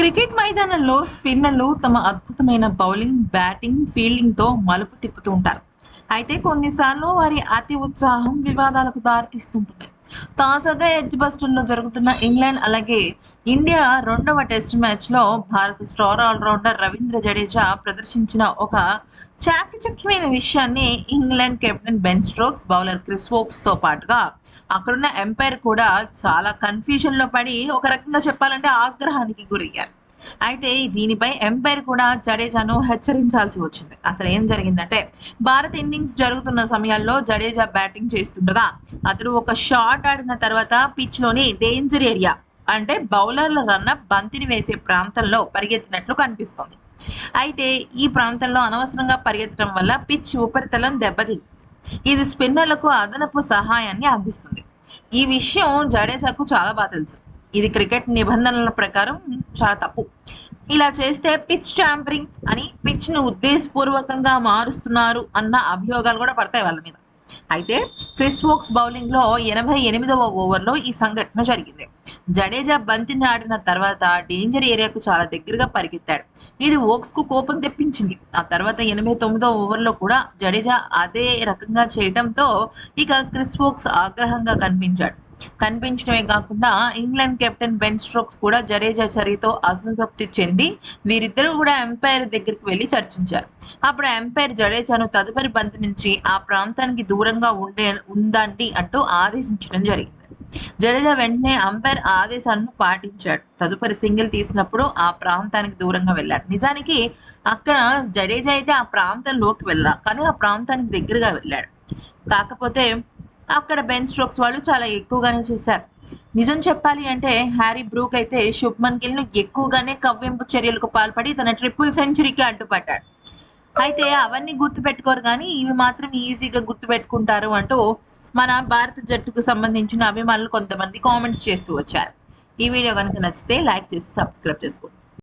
Cricket మైదానంలో స్పిన్నర్లు తమ అద్భుతమైన బౌలింగ్ బ్యాటింగ్ ఫీల్డింగ్తో మలుపు తిప్పుతూ ఉంటారు. అయితే కొన్నిసార్లు వారి అతి ఉత్సాహం వివాదాలకు దారితీస్తుంటుంది. తాజాగా ఎడ్జ్ బస్టర్లో జరుగుతున్న ఇంగ్లాండ్ అలాగే ఇండియా రెండవ టెస్ట్ మ్యాచ్లో భారత స్టార్ ఆల్రౌండర్ రవీంద్ర జడేజా ప్రదర్శించిన ఒక చాకచక్యమైన విషయాన్ని England captain Ben Stokes bowler Chris వోక్స్తో పాటుగా అక్కడున్న ఎంపైర్ కూడా చాలా కన్ఫ్యూజన్లో పడి ఒక రకంగా చెప్పాలంటే ఆగ్రహానికి గురయ్యారు. అయితే దీనిపై ఎంపైర్ కూడా జడేజాను హెచ్చరించాల్సి వచ్చింది. అసలు ఏం జరిగిందంటే భారత్ ఇన్నింగ్స్ జరుగుతున్న సమయాల్లో జడేజా బ్యాటింగ్ చేస్తుండగా అతడు ఒక షాట్ ఆడిన తర్వాత పిచ్లోని డేంజర్ ఏరియా అంటే బౌలర్ల రన్న బంతిని వేసే ప్రాంతంలో పరిగెత్తినట్లు కనిపిస్తోంది. అయితే ఈ ప్రాంతంలో అనవసరంగా పరిగెత్తడం వల్ల పిచ్ ఉపరితలం దెబ్బతింది. ఇది స్పిన్నర్లకు అదనపు సహాయాన్ని అందిస్తుంది. ఈ విషయం జడేజాకు చాలా బాగా తెలుసు. ఇది క్రికెట్ నిబంధనల ప్రకారం చాలా తప్పు. ఇలా చేస్తే పిచ్ ట్యాంపరింగ్ అని పిచ్ను ఉద్దేశపూర్వకంగా మారుస్తున్నారు అన్న అభియోగాలు కూడా పడతాయి వాళ్ళ మీద. అయితే క్రిస్ వోక్స్ బౌలింగ్లో ఎనభై ఎనిమిదవ ఓవర్లో ఈ సంఘటన జరిగింది. జడేజా బంతిని ఆడిన తర్వాత డేంజర్ ఏరియాకు చాలా దగ్గరగా పరిగెత్తాడు. ఇది వోక్స్కు కోపం తెప్పించింది. ఆ తర్వాత ఎనభై తొమ్మిదో ఓవర్లో కూడా జడేజా అదే రకంగా చేయడంతో ఇక క్రిస్ వోక్స్ ఆగ్రహంగా కనిపించాడు. కనిపించడమే కాకుండా ఇంగ్లాండ్ కెప్టెన్ బెన్ స్ట్రోక్స్ కూడా జడేజా చర్యతో అసంతృప్తి చెంది వీరిద్దరూ కూడా ఎంపైర్ దగ్గరికి వెళ్ళి చర్చించారు. అప్పుడు ఎంపైర్ జడేజాను తదుపరి బంతి నుంచి ఆ ప్రాంతానికి దూరంగా ఉండే ఉండండి అంటూ ఆదేశించడం జరిగింది. జడేజా వెంటనే అంపైర్ ఆదేశాలను పాటించాడు. తదుపరి సింగిల్ తీసినప్పుడు ఆ ప్రాంతానికి దూరంగా వెళ్ళాడు. నిజానికి అక్కడ జడేజా అయితే ఆ ప్రాంతంలోకి వెళ్ళా కానీ ఆ ప్రాంతానికి దగ్గరగా వెళ్ళాడు. కాకపోతే అక్కడ బెన్ స్ట్రోక్స్ వాళ్ళు చాలా ఎక్కువగానే చేశారు. నిజం చెప్పాలి అంటే హ్యారీ బ్రూక్ అయితే శుభ్మన్ గిల్ను ఎక్కువగానే కవ్వింపు చర్యలకు పాల్పడి తన ట్రిపుల్ సెంచరీకి అడ్డుపడ్డాడు. అయితే అవన్నీ గుర్తుపెట్టుకోరు కానీ ఇవి మాత్రం ఈజీగా గుర్తుపెట్టుకుంటారు అంటూ మన భారత జట్టుకు సంబంధించిన అభిమానులు కొంతమంది కామెంట్స్ చేస్తూ వచ్చారు. ఈ వీడియో కనుక నచ్చితే లైక్ చేసి సబ్స్క్రైబ్ చేసుకోండి.